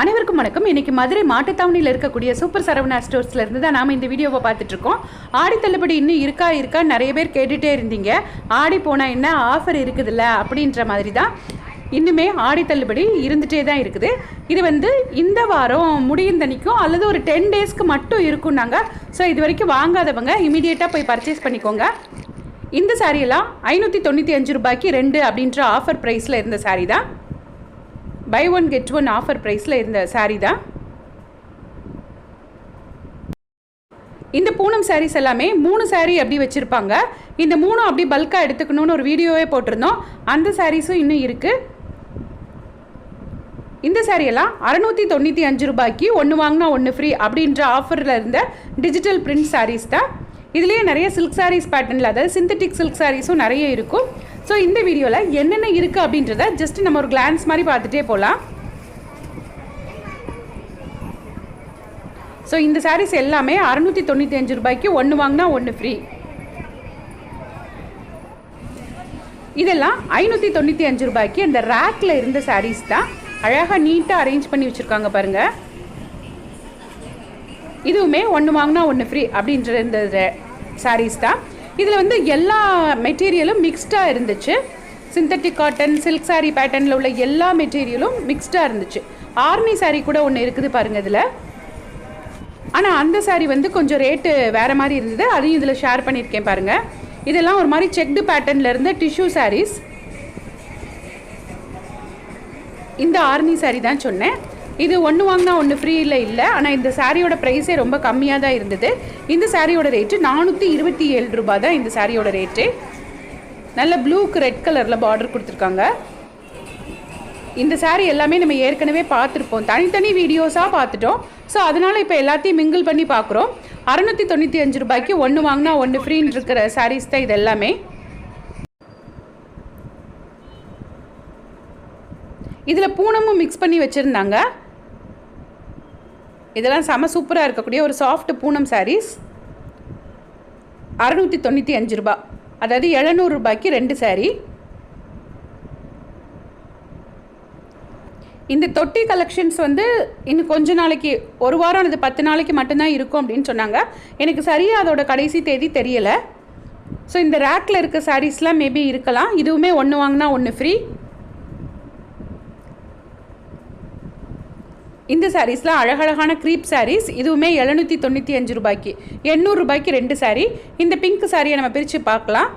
அனைவருக்கும் வணக்கம். இன்னைக்கு மதுரை மாட்டுத்தாவணியில் இருக்கக்கூடிய சூப்பர் சரவணா ஸ்டோர்ஸ்ல இருந்து தான் நாம இந்த வீடியோவை பார்த்துட்டு இருக்கோம் ஆடி தள்ளுபடி இன்னும் இருக்கா இருக்கா? நிறைய பேர் கேட்டுட்டே இருந்தீங்க. ஆடி போனா என்ன ஆஃபர் இருக்குதுல்ல அப்படின்ற மாதிரி தான் இன்னுமே ஆடி தள்ளுபடி இருந்துகிட்டே தான் இருக்குது. இது வந்து இந்த வாரம் முடியும் தனிக்கும் அல்லது ஒரு டென் டேஸ்க்கு மட்டும் இருக்கும்னாங்க ஸோ இது வரைக்கும் வாங்காதவங்க இமீடியட்டாக போய் பர்ச்சேஸ் பண்ணிக்கோங்க. இந்த சாரியெல்லாம் ஐநூற்றி தொண்ணூற்றி அஞ்சு ரூபாய்க்கு ரெண்டு அப்படின்ற ஆஃபர் ப்ரைஸில் இருந்த சாரீ தான். Buy one get one offer ப்ரைஸில் இருந்த சாரீ தான். இந்த பூனம் சாரீஸ் எல்லாமே மூணு சாரீ அப்படி வச்சுருப்பாங்க. இந்த மூணும் அப்படி பல்காக எடுத்துக்கணும்னு ஒரு வீடியோவே போட்டிருந்தோம். அந்த சாரீஸும் இன்னும் இருக்குது இந்த சாரியெல்லாம் அறநூற்றி தொண்ணூற்றி அஞ்சு ரூபாய்க்கு ஒன்று வாங்கினா ஒன்று ஃப்ரீ அப்படின்ற ஆஃபரில் இருந்த டிஜிட்டல் பிரிண்ட் சாரீஸ் தான். இதுலேயே நிறைய சில்க் சாரீஸ் பேட்டர்னில் அதாவது சிந்தட்டிக் சில்க் சாரீஸும் நிறைய இருக்கும். ஸோ இந்த வீடியோவில் என்னென்ன இருக்குது அப்படின்றத ஜஸ்ட் நம்ம ஒரு கிளான்ஸ் மாதிரி பார்த்துட்டே போகலாம் ஸோ இந்த சாரீஸ் எல்லாமே அறநூற்றி தொண்ணூற்றி அஞ்சு ரூபாய்க்கு ஒன்று வாங்கினா ஒன்று ஃப்ரீ இதெல்லாம் ஐநூற்றி தொண்ணூற்றி அஞ்சு ரூபாய்க்கு அந்த ரேக்கில் இருந்த சாரீஸ் தான். அழகாக நீட்டாக அரேஞ்ச் பண்ணி வச்சுருக்காங்க பாருங்கள் இதுவுமே ஒன்று வாங்கினா ஒன்று ஃப்ரீ அப்படின்ற இந்த சாரீஸ் தான். இதில் வந்து எல்லா மெட்டீரியலும் மிக்ஸ்டாக இருந்துச்சு. சிந்தட்டிக் காட்டன் சில்க் சாரீ பேட்டர்னில் உள்ள எல்லா மெட்டீரியலும் மிக்ஸ்டாக இருந்துச்சு. ஆர்னி சாரீ கூட ஒன்று இருக்குது பாருங்கள் இதில். ஆனால் அந்த சாரீ வந்து கொஞ்சம் ரேட்டு வேறு மாதிரி இருந்தது. அதையும் இதில் ஷேர் பண்ணியிருக்கேன் பாருங்கள் இதெல்லாம் ஒரு மாதிரி செக்டு பேட்டர்னில் இருந்த டிஷ்யூ சாரீஸ் இந்த ஆர்னி சாரீ தான் சொன்னேன். இது ஒன்று வாங்கினா ஒன்று ஃப்ரீயில் இல்லை. ஆனால் இந்த சாரியோட ப்ரைஸே ரொம்ப கம்மியாக தான் இருந்தது. இந்த சாரியோட ரேட்டு நானூற்றி இருபத்தி ஏழு ரூபாய் தான் இந்த சாரியோட ரேட்டு நல்ல ப்ளூக்கு ரெட் கலரில் பார்டர் கொடுத்துருக்காங்க. இந்த saree எல்லாமே நம்ம ஏற்கனவே பார்த்துருப்போம். தனித்தனி வீடியோஸாக பார்த்துட்டோம். ஸோ அதனால் இப்போ எல்லாத்தையும் மிங்கிள் பண்ணி பார்க்குறோம். அறநூற்றி தொண்ணூற்றி அஞ்சு ரூபாய்க்கு ஒன்று வாங்கினா ஒன்று ஃப்ரீன்னு இருக்கிற சாரீஸ் தான் இது எல்லாமே. இதில் பூனமும் மிக்ஸ் பண்ணி வச்சுருந்தாங்க. இதெல்லாம் செம சூப்பராக இருக்கக்கூடிய ஒரு சாஃப்ட் பூனம் சாரீஸ் அறநூற்றி தொண்ணூற்றி அஞ்சு ரூபா அதாவது எழுநூறு ரூபாய்க்கு ரெண்டு சாரீ இந்த தொட்டி கலெக்ஷன்ஸ் வந்து இன்னும் கொஞ்ச நாளைக்கு ஒரு வாரம் அல்லது பத்து நாளைக்கு மட்டும்தான் இருக்கும் அப்படின்னு சொன்னாங்க. எனக்கு சரியாக அதோட கடைசி தேதி தெரியலை. ஸோ இந்த ரேக்கில் இருக்க சாரீஸ்லாம் மேபி இருக்கலாம். இதுவுமே ஒன்று வாங்கினா ஒன்று ஃப்ரீ இந்த சாரீஸ்லாம் அழகழகான க்ரீப் சாரீஸ் இதுவுமே எழுநூற்றி தொண்ணூற்றி அஞ்சு ரூபாய்க்கு. எண்ணூறு ரூபாய்க்கு ரெண்டு சாரீ இந்த பிங்க் சாரியை நம்ம பிரித்து பார்க்கலாம்.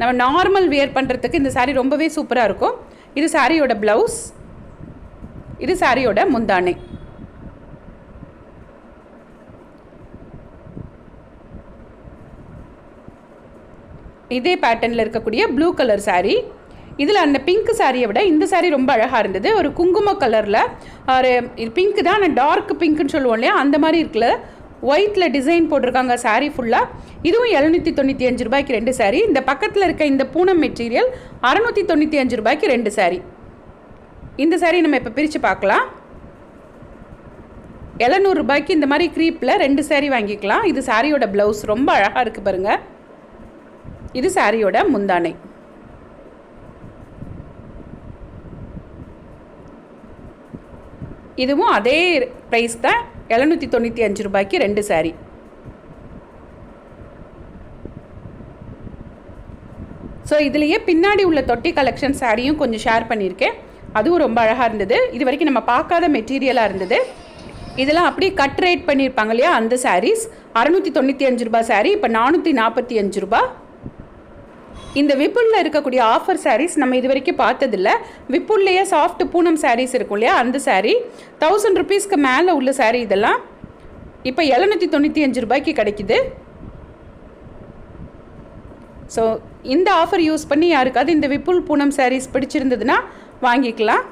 நம்ம நார்மல் வியர் பண்ணுறதுக்கு இந்த சாரீ ரொம்பவே சூப்பராக இருக்கும். இது சாரியோட ப்ளவுஸ் இது சாரியோட முந்தானை. இதே பேட்டர்னில் இருக்கக்கூடிய ப்ளூ கலர் சாரீ இதில் அந்த பிங்க் சாரியை விட இந்த சாரீ ரொம்ப அழகாக இருந்தது. ஒரு குங்கும கலரில் ஒரு இது பிங்க் தான் ஆனால் டார்க் பிங்க்னு சொல்லுவோம் இல்லையா? அந்த மாதிரி இருக்குல்ல. ஒயிட்டில் டிசைன் போட்டிருக்காங்க சாரீ ஃபுல்லாக இதுவும் எழுநூற்றி தொண்ணூற்றி அஞ்சு ரூபாய்க்கு ரெண்டு சாரீ இந்த பக்கத்தில் இருக்க இந்த பூனம் மெட்டீரியல் அறநூற்றி தொண்ணூற்றி அஞ்சு ரூபாய்க்கு ரெண்டு சாரீ இந்த சாரீ நம்ம இப்போ பிரித்து பார்க்கலாம். எழுநூறுபாய்க்கு இந்த மாதிரி க்ரீப்பில் ரெண்டு சாரீ வாங்கிக்கலாம். இது சாரியோட ப்ளவுஸ் ரொம்ப அழகாக இருக்குது பாருங்கள் இது சாரியோட முந்தானை. இதுவும் அதே ப்ரைஸ் தான் எழுநூற்றி தொண்ணூற்றி அஞ்சு ரூபாய்க்கு ரெண்டு saree. ஸோ இதுலேயே பின்னாடி உள்ள தொட்டி கலெக்ஷன் சாரியும் கொஞ்சம் ஷேர் பண்ணியிருக்கேன். அதுவும் ரொம்ப அழகாக இருந்தது. இது வரைக்கும் நம்ம பார்க்காத மெட்டீரியலாக இருந்தது. இதெல்லாம் அப்படியே கட் ரேட் பண்ணியிருப்பாங்க இல்லையா அந்த சாரீஸ் அறநூற்றி தொண்ணூற்றி அஞ்சு ரூபாய் saree இப்போ நானூற்றி நாற்பத்தி அஞ்சு ரூபாய். இந்த விப்புலில் இருக்கக்கூடிய ஆஃபர் சாரீஸ் நம்ம இது வரைக்கும் பார்த்ததில்ல. விப்புல்லையே சாஃப்ட் பூனம் சாரீஸ் இருக்கும் இல்லையா? அந்த சாரீ தௌசண்ட் ருபீஸ்க்கு மேலே உள்ள சாரீ இதெல்லாம். இப்போ எழுநூற்றி தொண்ணூற்றி அஞ்சு ரூபாய்க்கு கிடைக்குது. ஸோ இந்த ஆஃபர் யூஸ் பண்ணி யாருக்காவது இந்த விப்புல் பூனம் சாரீஸ் பிடிச்சிருந்ததுன்னா வாங்கிக்கலாம்.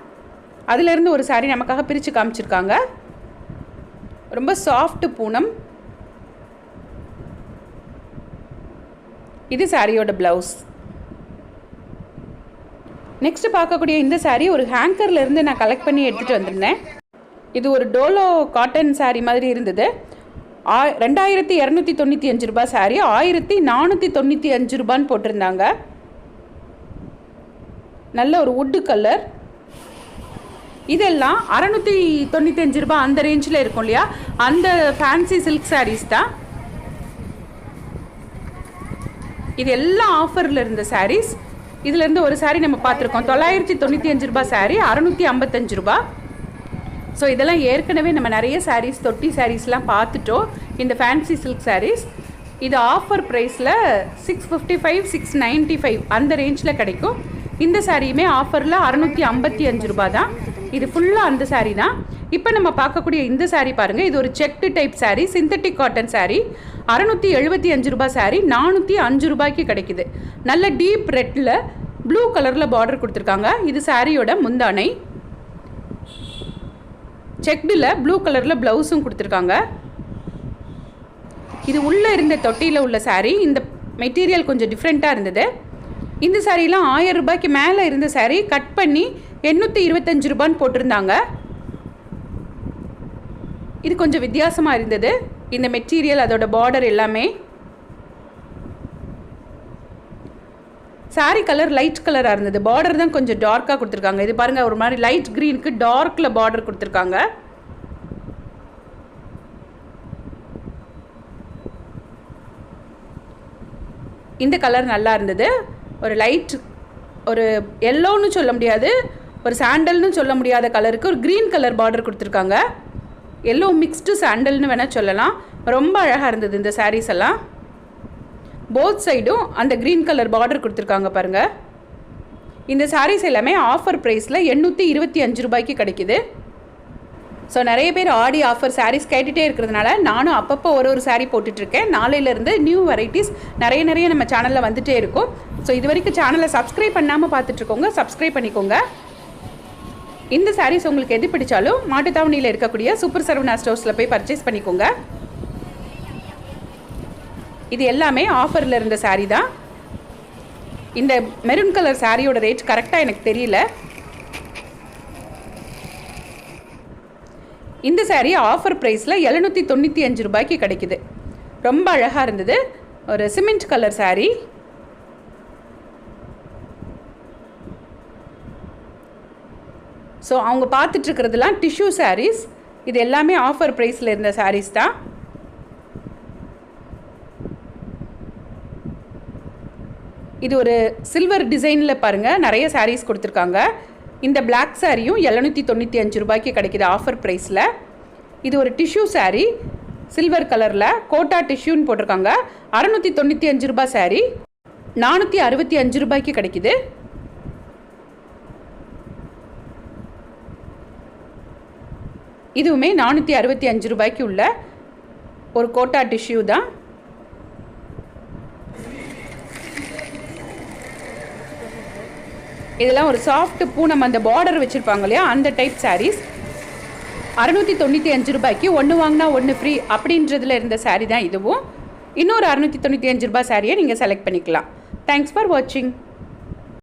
அதிலிருந்து ஒரு சாரீ நமக்காக பிரித்து காமிச்சிருக்காங்க. ரொம்ப சாஃப்ட் பூனம். இது சாரியோட ப்ளவுஸ் நெக்ஸ்ட் பார்க்கக்கூடிய இந்த saree ஒரு ஹேங்கர்ல இருந்து நான் கலெக்ட் பண்ணி எடுத்துகிட்டு வந்திருந்தேன். இது ஒரு டோலோ காட்டன் saree மாதிரி இருந்தது. ஆ ரெண்டாயிரத்தி இரநூத்தி தொண்ணூற்றி அஞ்சு ரூபாய் saree ஆயிரத்தி நானூற்றி தொண்ணூற்றி அஞ்சு ரூபான்னு போட்டிருந்தாங்க. நல்ல ஒரு வுட்டு கலர் இதெல்லாம் அறநூற்றி தொண்ணூற்றி அஞ்சு ரூபாய் அந்த ரேஞ்சில் இருக்கும் இல்லையா? அந்த ஃபேன்சி சில்க் சாரீஸ் தான். இது எல்லாம் ஆஃபரில் இருந்த சாரீஸ் இதுலேருந்து ஒரு saree நம்ம பார்த்துருக்கோம். தொள்ளாயிரத்தி தொண்ணூற்றி அஞ்சு ரூபாய் saree அறநூற்றி ஐம்பத்தஞ்சு ரூபாய். ஸோ இதெல்லாம் ஏற்கனவே நம்ம நிறைய சாரீஸ் தொட்டி சாரீஸ்லாம் பார்த்துட்டோம். இந்த ஃபேன்சி சில்க் சாரீஸ் இது ஆஃபர் ப்ரைஸில் six fifty five six ninety five அந்த ரேஞ்சில் கிடைக்கும். இந்த சாரியுமே ஆஃபரில் அறநூற்றி ஐம்பத்தி அஞ்சு ரூபாய் தான். இது ஃபுல்லாக அந்த சாரீ தான். இப்போ நம்ம பார்க்கக்கூடிய இந்த சாரீ பாருங்கள் இது ஒரு checked type sari synthetic cotton sari அறநூற்றி எழுபத்தி அஞ்சு ரூபாய் சாரீ நானூற்றி அஞ்சு ரூபாய்க்கு கிடைக்குது. நல்ல டீப் ரெட்டில் ப்ளூ கலரில் பார்டர் கொடுத்துருக்காங்க. இது சாரியோட முந்தானை. செக்டில் ப்ளூ கலரில் ப்ளவுஸும் கொடுத்துருக்காங்க. இது உள்ளே இருந்த தொட்டியில் உள்ள சாரீ இந்த மெட்டீரியல் கொஞ்சம் டிஃப்ரெண்ட்டாக இருந்தது. இந்த சாரீலாம் ஆயிரம் ரூபாய்க்கு மேலே இருந்த சாரீ கட் பண்ணி எண்ணூற்றி இருபத்தஞ்சு ரூபான்னு போட்டிருந்தாங்க. இது கொஞ்சம் வித்தியாசமாக இருந்தது. இந்த மெட்டீரியல் அதோட பார்டர் எல்லாமே. சாரி கலர் லைட் கலராக இருந்தது. பார்டர் தான் கொஞ்சம் டார்க்காக கொடுத்துருக்காங்க. இது பாருங்கள் ஒரு மாதிரி லைட் க்ரீனுக்கு டார்க்கில் பார்டர் கொடுத்துருக்காங்க. இந்த கலர் நல்லா இருந்தது. ஒரு லைட் ஒரு எல்லோன்னு சொல்ல முடியாது. ஒரு சாண்டல்னு சொல்ல முடியாத கலருக்கு ஒரு க்ரீன் கலர் பார்டர் கொடுத்துருக்காங்க. எல்லோ மிக்ஸ்டு சாண்டல்னு வேணால் சொல்லலாம். ரொம்ப அழகாக இருந்தது இந்த சாரீஸ் எல்லாம். போத் சைடும் அந்த க்ரீன் கலர் பார்டர் கொடுத்துருக்காங்க பாருங்கள் இந்த சாரீஸ் எல்லாமே ஆஃபர் ப்ரைஸில் எண்ணூற்றி இருபத்தி அஞ்சு ரூபாய்க்கு கிடைக்கிது. ஸோ நிறைய பேர் ஆடி ஆஃபர் சாரீஸ் கேட்டுகிட்டே இருக்கிறதுனால நானும் அப்பப்போ ஒரு ஒரு சாரீ போட்டுட்ருக்கேன். நாளையிலேருந்து நியூ வெரைட்டிஸ் நிறைய நிறைய நம்ம சேனலில் வந்துகிட்டே இருக்கும். ஸோ இது வரைக்கும் சேனலை சப்ஸ்கிரைப் பண்ணாமல் பார்த்துட்ருக்கோங்க. சப்ஸ்கிரைப் பண்ணிக்கோங்க. இந்த சாரீஸ் உங்களுக்கு எது பிடிச்சாலும் மாட்டுத்தாவணியில் இருக்கக்கூடிய சூப்பர் சரவணா ஸ்டோர்ஸில் போய் பர்ச்சேஸ் பண்ணிக்கோங்க. இது எல்லாமே ஆஃபரில் இருந்த சாரீ தான். இந்த மெரூன் கலர் சாரியோட ரேட் கரெக்டாக எனக்கு தெரியல. இந்த சாரீ ஆஃபர் ப்ரைஸில் எழுநூற்றி தொண்ணூற்றி அஞ்சு ரூபாய்க்கு கிடைக்குது. ரொம்ப அழகாக இருந்தது. ஒரு சிமெண்ட் கலர் சாரீ ஸோ அவங்க பார்த்துட்ருக்கிறதுலாம் டிஷ்யூ சாரீஸ் இது எல்லாமே ஆஃபர் ப்ரைஸில் இருந்த சாரீஸ் தான். இது ஒரு சில்வர் டிசைனில் பாருங்கள் நிறைய சாரீஸ் கொடுத்துருக்காங்க. இந்த பிளாக் சாரியும் எழுநூற்றி தொண்ணூற்றி அஞ்சு ரூபாய்க்கு கிடைக்குது ஆஃபர் ப்ரைஸில் இது ஒரு டிஷ்யூ சாரீ சில்வர் கலரில் கோட்டா டிஷ்யூன்னு போட்டிருக்காங்க. அறநூற்றி தொண்ணூற்றி அஞ்சு ரூபாய் சாரீ நானூற்றி அறுபத்தி அஞ்சு ரூபாய்க்கு கிடைக்கிது. இதுவுமே நானூற்றி அறுபத்தி அஞ்சு ரூபாய்க்கு உள்ள ஒரு கோட்டா டிஷ்யூ தான். இதெல்லாம் ஒரு சாஃப்ட் பூனம் அந்த பார்டர் வச்சுருப்பாங்க இல்லையா அந்த டைப் சாரீஸ் அறநூற்றி தொண்ணூற்றி அஞ்சு ரூபாய்க்கு ஒன்று வாங்கினா ஒன்று ஃப்ரீ அப்படின்றதுல இருந்த சாரீ தான் இதுவும். இன்னொரு அறநூற்றி தொண்ணூற்றி அஞ்சு ரூபாய் சாரியை நீங்கள் செலக்ட் பண்ணிக்கலாம். தேங்க்ஸ் ஃபார் வாட்சிங்